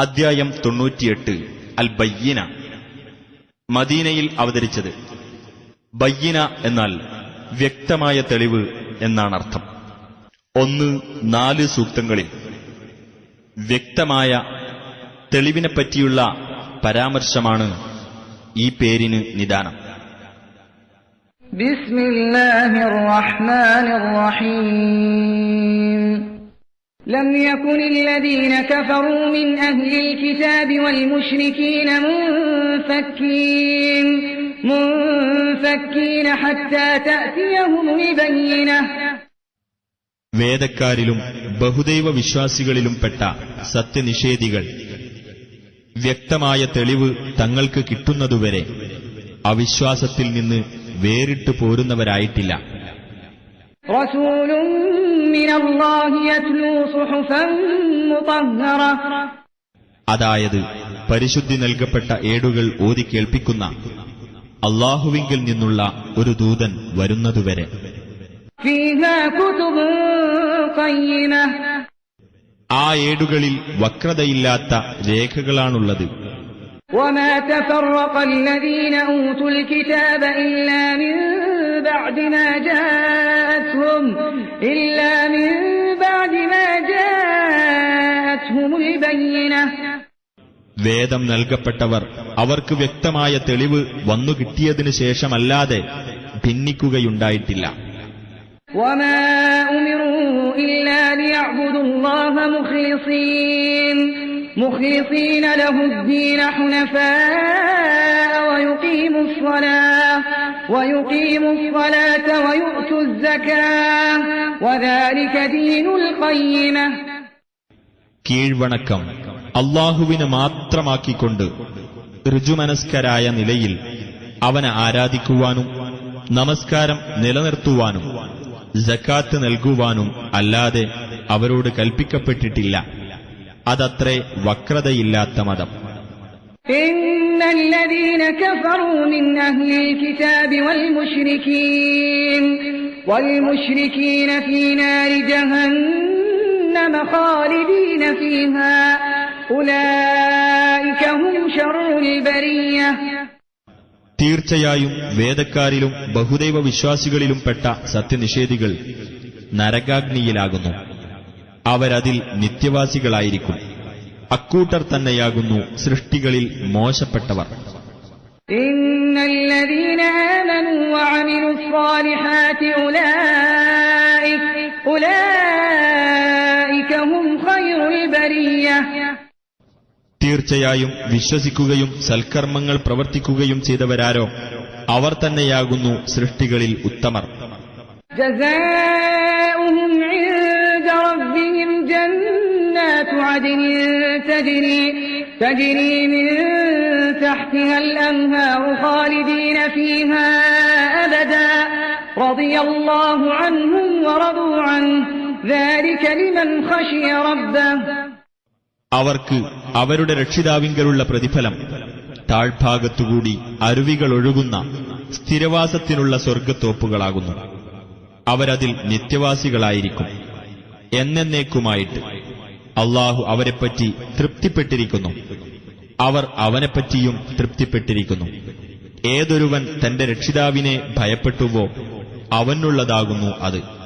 അദ്ധ്യായം തൊണ്ണൂറ്റിയെട്ട് അൽ ബയ്യന മദീനയിൽ അവതരിച്ചത്. ബയ്യന എന്നാൽ വ്യക്തമായ തെളിവ് എന്നാണ് അർത്ഥം ഒന്ന് നാല് സൂക്തങ്ങളിൽ വ്യക്തമായ തെളിവിനെപ്പറ്റിയുള്ള പരാമർശമാണ് ഈ പേരിന് നിദാനം. ബിസ്മില്ലാഹിർ റഹ്മാനിർ റഹീം. لم يكن الذين كفروا من أهل الكتاب والمشركين منفكين منفكين حتى تأتيهم البينة വേദക്കാരിലും ബഹുദൈവ വിശ്വാസികളിലും പെട്ട സത്യനിഷേധികൾ വ്യക്തമായ തെളിവ് തങ്ങൾക്ക് കിട്ടുന്നതുവരെ അവിശ്വാസത്തിൽ നിന്ന് വേറിട്ടു പോരുന്നവരായിട്ടില്ല رسول من الله يتلو صحفا مطهرة അതായത് പരിശുദ്ധി നൽകപ്പെട്ട ഏടുകൾ ഓതി കേൾപ്പിക്കുന്ന അള്ളാഹുവിങ്കിൽ നിന്നുള്ള ഒരു ദൂതൻ വരുന്നതുവരെ فيها كتب قيمة ആ ഏടുകളിൽ വക്രതയില്ലാത്ത രേഖകളാണുള്ളത് وما تفرق الذين أوتوا الكتاب إلا من بعد ما جاءتهم إلا من بعد ما جاءتهم البينة വേദം നൽകപ്പെട്ടവർ അവർക്ക് വ്യക്തമായ തെളിവ് വന്നു കിട്ടിയതിനു ശേഷമല്ലാതെ ഭിന്നിക്കുകയുണ്ടായിട്ടില്ല وما أمروا إلا ليعبدوا الله مخلصين مخلصين له الدين حنفاء ويقيموا الصلاة ويقيموا الصلاة ويؤتوا الزكاة وذلك دين القيمة കീഴ്വണക്കം അള്ളാഹുവിന് മാത്രമാക്കിക്കൊണ്ട് ഋജുമനസ്കരായ നിലയിൽ അവനെ ആരാധിക്കുവാനും നമസ്കാരം നിലനിർത്തുവാനും ജക്കാത്ത് നൽകുവാനും അല്ലാതെ അവരോട് കൽപ്പിക്കപ്പെട്ടിട്ടില്ല അതത്രേ വക്രതയില്ലാത്ത മതം إن الذين كفروا من أهل الكتاب والمشركين والمشركين في نار جهنم خالدين فيها أولئك هم شر البرية തീർച്ചയായും വേദക്കാരിലും ബഹുദൈവ വിശ്വാസികളിലും പെട്ട സത്യനിഷേധികൾ നരകാഗ്നിയിലാകുന്നു അവരതിൽ നിത്യവാസികളായിരിക്കും അക്കൂട്ടർ തന്നെയാകുന്നു സൃഷ്ടികളിൽ മോശപ്പെട്ടവർ. തീർച്ചയായും വിശ്വസിക്കുകയും സൽക്കർമ്മങ്ങൾ പ്രവർത്തിക്കുകയും ചെയ്തവരാരോ? അവർ തന്നെയാകുന്നു സൃഷ്ടികളിൽ ഉത്തമർ. ജസാഉഹും عدن تجري تجري من تحتها الأنهار خالدين فيها أبدا رضي الله عنهم ورضوا عنه ذلك لمن خشي ربه അവർക്ക് അവരുടെ രക്ഷിതാവിങ്കലുള്ള പ്രതിഫലം താഴ്ഭാഗത്തുകൂടി അരുവികൾ ഒഴുകുന്ന സ്ഥിരവാസത്തിനുള്ള സ്വർഗത്തോപ്പുകളാകുന്നു അവരതിൽ നിത്യവാസികളായിരിക്കും എന്നേക്കുമായിട്ട് അള്ളാഹു അവരെപ്പറ്റി തൃപ്തിപ്പെട്ടിരിക്കുന്നു. അവർ അവനെപ്പറ്റിയും തൃപ്തിപ്പെട്ടിരിക്കുന്നു. ഏതൊരുവൻ തന്റെ രക്ഷിതാവിനെ ഭയപ്പെട്ടുവോ അവനുള്ളതാകുന്നു അത്.